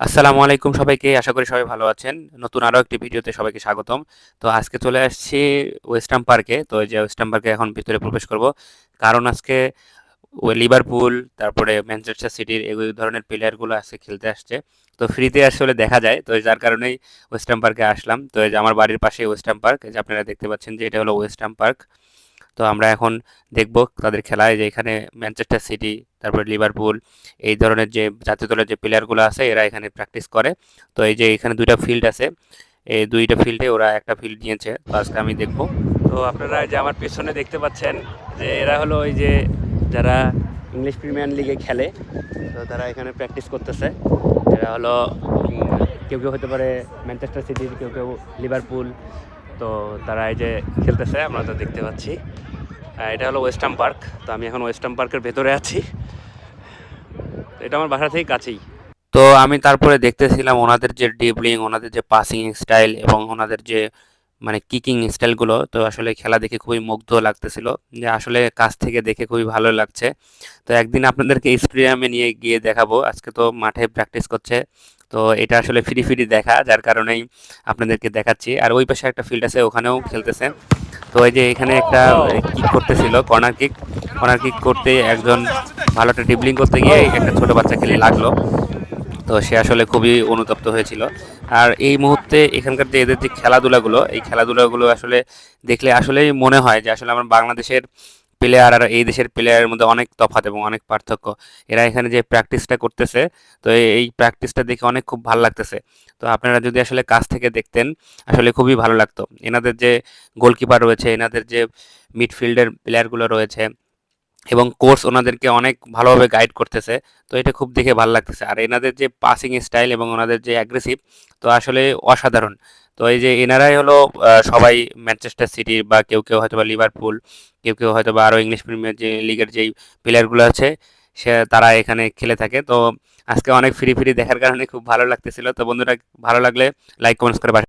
আসসালামু আলাইকুম সবাইকে, আশা করি সবাই ভালো আছেন। নতুন আরও একটি ভিডিওতে সবাইকে স্বাগতম। তো আজকে চলে আসছি ওয়েস্টার্ন পার্কে তো যে ওয়েস্টার্ন পার্কে এখন ভিতরে প্রবেশ করব। কারণ আজকে লিভারপুল তারপরে ম্যানচেস্টার সিটির এই ধরনের প্লেয়ারগুলো আজকে খেলতে আসছে। তো ফ্রিতে আসলে দেখা যায়। তো যার কারণেই ওয়েস্টার্ন পার্কে আসলাম। তো আমার বাড়ির পাশে ওয়েস্টার্ন পার্ক যে আপনারা দেখতে পাচ্ছেন যে এটা হলো ওয়েস্টার্ন পার্ক তো আমরা এখন দেখব তাদের খেলায় যে এখানে ম্যানচেস্টার সিটি তারপরে লিভারপুল এই ধরনের যে জাতীয় দলের যে প্লেয়ারগুলো আছে, এরা এখানে প্র্যাকটিস করে। তো এই যে এখানে দুইটা ফিল্ড আছে, এই দুইটা ফিল্ডে ওরা একটা ফিল্ড নিয়েছে। আজকে আমি দেখব। তো আপনারা যে আমার পেছনে দেখতে পাচ্ছেন যে এরা হলো ওই যে যারা ইংলিশ প্রিমিয়ার লিগে খেলে, তো তারা এখানে প্র্যাকটিস করতেছে। এরা হলো কেউ কেউ হতে পারে ম্যানচেস্টার সিটির কেউ কেউ লিভারপুল তো তারা এই যে খেলতেছে, আমরা তো দেখতে পাচ্ছি। এটা হলো ওয়েস্টার্ন পার্ক তো আমি এখন ওয়েস্টার্ন পার্কের ভেতরে আছি। এটা আমার বাসা থেকে কাছেই। তো আমি তারপরে দেখতেছিলাম ওনাদের যে ডিবলিং ওনাদের যে পাসিং স্টাইল এবং ওনাদের যে মানে কিকিং স্টাইলগুলো তো আসলে খেলা দেখে খুবই মুগ্ধ লাগতেছিল। যে আসলে কাছ থেকে দেখে খুবই ভালো লাগছে। তো একদিন আপনাদেরকে স্টেডিয়ামে নিয়ে গিয়ে দেখাবো। আজকে তো মাঠে প্র্যাকটিস করছে। তো এটা আসলে ফ্রি ফ্রি দেখা, যার কারণেই আপনাদেরকে দেখাচ্ছি। আর ওই পাশে একটা ফিল্ড আছে, ওখানেও খেলতেছে। তো এই যে এখানে একটা কিক করতেছিল কর্নার কিক কর্নার কিক করতে একজন ভালো একটা ডিবলিং করতে গিয়ে একটা ছোট বাচ্চা খেলে লাগল। তো সে আসলে খুবই অনুতপ্ত হয়েছিল। আর এই মুহূর্তে এখানকার যে এদের যে খেলাধুলাগুলো, এই খেলাধুলাগুলো আসলে দেখলে আসলেই মনে হয় যে আসলে আমার বাংলাদেশের প্লেয়ার আর এই দেশের প্লেয়ারের মধ্যে অনেক তফাৎ এবং অনেক পার্থক্য। এরা এখানে যে প্র্যাকটিসটা করতেছে, তো এই প্র্যাকটিসটা দেখে অনেক খুব ভালো লাগতেছে। তো আপনারা যদি আসলে কাছ থেকে দেখতেন, আসলে খুবই ভালো লাগতো। এনাদের যে গোলকিপার রয়েছে, এনাদের যে মিডফিল্ডের প্লেয়ারগুলো রয়েছে এবং কোর্স ওনাদেরকে অনেক ভালোভাবে গাইড করতেছে, তো এটা খুব দেখে ভালো লাগতেছে। আর এনাদের যে পাসিং স্টাইল এবং ওনাদের যে অ্যাগ্রেসিভ তো আসলে অসাধারণ। তো এই যে এনারাই হলো সবাই ম্যানচেস্টার সিটির বা কেউ কেউ হয়তো বা লিভারপুল কেউ কেউ হয়তো বা আরও ইংলিশ প্রিমিয়ার যে লিগের যেই প্লেয়ারগুলো আছে, সে তারা এখানে খেলে থাকে তো আজকে অনেক ফ্রি ফ্রি দেখার কারণে খুব ভালো লাগতেছিল তো বন্ধুরা, ভালো লাগলে লাইক কমেন্টস করে।